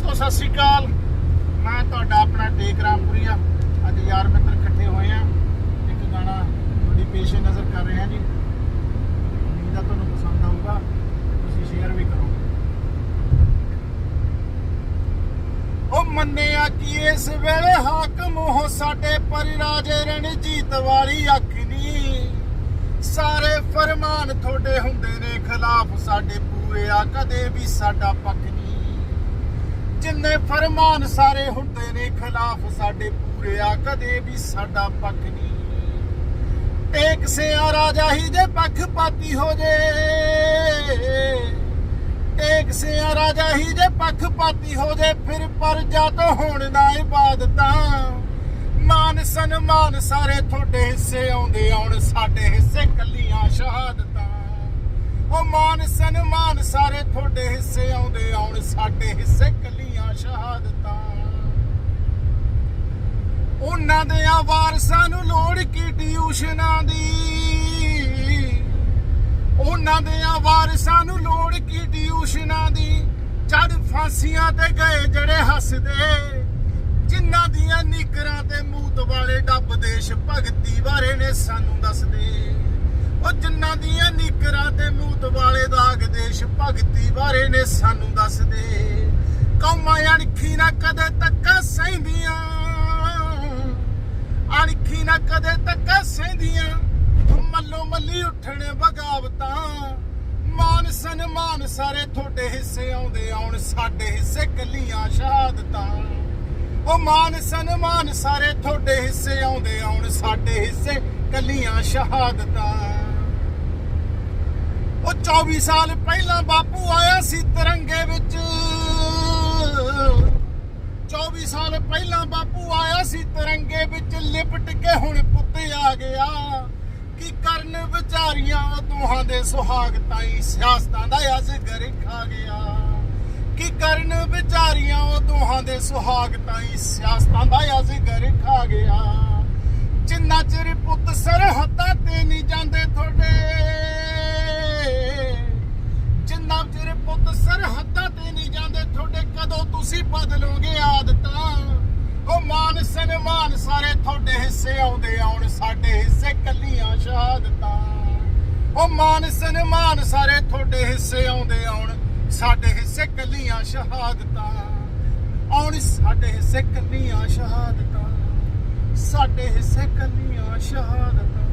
ਦੋਸਤੋ, ਸਤਿ ਸ੍ਰੀ ਅਕਾਲ। ਮੈਂ ਤੁਹਾਡਾ ਆਪਣਾ ਟੇਕ ਰਾਮਪੁਰੀਆ। ਅੱਜ ਯਾਰ ਮਿੱਤਰ ਇਕੱਠੇ ਹੋਏ ਆ। ਇੱਕ ਗਾਣਾ ਤੁਹਾਡੀ ਪੇਸ਼ ਨਜ਼ਰ ਕਰ ਰਹੇ ਹਾਂ ਜੀ। ਉਮੀਦ ਆ ਤੁਹਾਨੂੰ ਪਸੰਦ ਆਊਗਾ। ਤੁਸੀਂ ਸ਼ੇਅਰ ਵੀ ਕਰੋ। ਉਹ ਮੰਨਿਆ ਕਿ ਇਸ ਵੇਲੇ ਹਾਕਮ ਹੋ ਸਾਡੇ ਪਰ ਰਾਜੇ ਰਣਜੀਤ ਵਾਲੀ ਅੱਖ ਨੀ ਸਾਰੇ ਫਰਮਾਨ ਤੁਹਾਡੇ ਹੁੰਦੇ ਨੇ ਖਿਲਾਫ। ਸਾਡੇ ਪੂਰੇ ਆ ਕਦੇ ਵੀ ਸਾਡਾ ਪੱਖ ਨਹੀਂ ਜਿੰਨੇ ਫਰਮਾਨ ਸਾਰੇ ਹੁੰਦੇ ਨੇ ਖਿਲਾਫ ਸਾਡੇ ਪੂਰੇ ਆ, ਕਦੇ ਵੀ ਸਾਡਾ ਪੱਖ ਨਹੀਂ। ਟੇਕ ਸਿਆ ਰਾਜਾ ਹੀ ਜੇ ਪੱਖਪਾਤੀ ਹੋ ਜੇ। ਟੇਕ ਸਿਆ ਰਾਜਾ ਹੀ ਜੇ ਪੱਖਪਾਤੀ ਹੋ ਜੇ, ਫਿਰ ਪਰਜਾ ਤੋਂ ਹੋਣ ਨਾ ਇਬਾਦਤਾਂ ਮਾਨ ਸਨਮਾਨ ਸਾਰੇ ਤੁਹਾਡੇ ਹਿੱਸੇ ਆਉਂਦੇ, ਆਉਣ ਸਾਡੇ ਹਿੱਸੇ ਕੱਲੀ ਮਾਨ ਸਨਮਾਨ ਸਾਰੇ ਤੁਹਾਡੇ ਹਿੱਸੇ ਆਉਂਦੇ, ਆਉਣ ਸਾਡੇ ਹਿੱਸੇ ਕੱਲੀਆਂ ਸ਼ਹਾਦਤਾਂ। ਉਹਨਾਂ ਦੇ ਵਾਰਸਾਂ ਨੂੰ ਲੋੜ ਕੀ ਟਿਊਸ਼ਨਾਂ ਦੀ? ਉਹਨਾਂ ਦੇ ਵਾਰਸਾਂ ਨੂੰ ਲੋੜ ਕੀ ਟਿਊਸ਼ਨਾਂ ਦੀ? ਚੜ ਫਾਂਸੀਆਂ ਤੇ ਗਏ ਜਿਹੜੇ ਹੱਸਦੇ, ਜਿਨ੍ਹਾਂ ਦੀਆਂ ਨਿਕਰਾਂ ਤੇ ਮੂਤ ਵਾਲੇ ਡੱਬ ਦੇਸ਼ ਭਗਤੀ ਬਾਰੇ ਨੇ ਸਾਨੂੰ ਦੱਸਦੇ। ਉਹ ਜਿਨ੍ਹਾਂ ਦੀਆਂ ਨਿਕਰਾਂ ਤੇ ਮੂਤ ਵਾਲੇ ਦਾਗ ਦੇਸ਼ ਭਗਤੀ ਬਾਰੇ ਨੇ ਸਾਨੂੰ ਦੱਸਦੇ। ਕੌਮਾਂ ਅਣਖੀ ਨਾ ਕਦੇ ਤੱਕਾ ਸਹਿੰਦੀਆਂ। ਅਣਖੀ ਨਾ ਕਦੇ ਤੱਕਾ ਸਹਿੰਦੀਆਂ। ਮੱਲੋ ਮੱਲੀ ਉੱਠਣ ਬਗਾਵਤਾਂ। ਮਾਨ ਸਨਮਾਨ ਸਾਰੇ ਤੁਹਾਡੇ ਹਿੱਸੇ ਆਉਂਦੇ ਆਉਣ, ਸਾਡੇ ਹਿੱਸੇ ਕੱਲੀਆਂ ਸ਼ਹਾਦਤਾਂ। ਉਹ ਮਾਨ ਸਨਮਾਨ ਸਾਰੇ ਤੁਹਾਡੇ ਹਿੱਸੇ ਆਉਂਦੇ ਆਉਣ, ਸਾਡੇ ਹਿੱਸੇ ਕੱਲੀਆਂ ਸ਼ਹਾਦਤਾਂ। ਉਹ 24 ਸਾਲ ਪਹਿਲਾਂ ਬਾਪੂ ਆਇਆ ਸੀ ਤਿਰੰਗੇ ਵਿੱਚ। 24 ਸਾਲ ਪਹਿਲਾਂ ਬਾਪੂ ਆਇਆ ਸੀ ਤਿਰੰਗੇ ਵਿੱਚ, ਲਿਪਟ ਕੇ ਹੁਣ ਪੁੱਤ ਆ ਗਿਆ। ਕੀ ਕਰਨ ਵਿਚਾਰੀਆਂ ਦੋਹਾਂ ਦੇ ਸੁਹਾਗ ਤਾਈ ਸਿਆਸਤਾਂ ਦਾ ਅਜ਼ਗਰ ਖਾ ਗਿਆ। ਕੀ ਕਰਨ ਵਿਚਾਰੀਆਂ ਉਹ ਦੇ ਸੁਹਾਗ ਤਾਈ ਸਿਆਸਤਾਂ ਦਾ ਅਜ਼ਗਰ ਖਾ ਗਿਆ। ਜਿੰਨਾ ਚਿਰ ਪੁੱਤ ਸਰਹੱਦਾਂ ਤੇ ਨਹੀਂ ਜਾਂਦੇ ਤੁਹਾਡੇ, ਜਿੰਨਾ ਚਿਰ ਪੁੱਤ ਸਰਹੱਦਾਂ ਤੇ ਨਹੀਂ ਜਾਂਦੇ ਤੁਹਾਡੇ, ਕਦੋਂ ਤੁਸੀਂ ਬਦਲੋਗੇ ਆਦਤਾਂ? ਉਹ ਮਾਨ ਸਨਮਾਨ ਸਾਰੇ ਤੁਹਾਡੇ ਹਿੱਸੇ ਆਉਂਦੇ ਆਉਣ, ਸਾਡੇ ਹਿੱਸੇ ਕੱਲੀਆਂ ਸ਼ਹਾਦਤਾਂ। ਉਹ ਮਾਨ ਸਨਮਾਨ ਸਾਰੇ ਤੁਹਾਡੇ ਹਿੱਸੇ ਆਉਂਦੇ ਆਉਣ, ਸਾਡੇ ਹਿੱਸੇ ਕੱਲੀਆਂ ਸ਼ਹਾਦਤਾਂ। ਆਉਣੀ ਸਾਡੇ ਹਿੱਸੇ ਕੱਲੀਆਂ ਸ਼ਹਾਦਤਾਂ। ਸਾਡੇ ਹਿੱਸੇ ਕੱਲੀਆਂ ਸ਼ਹਾਦਤਾਂ।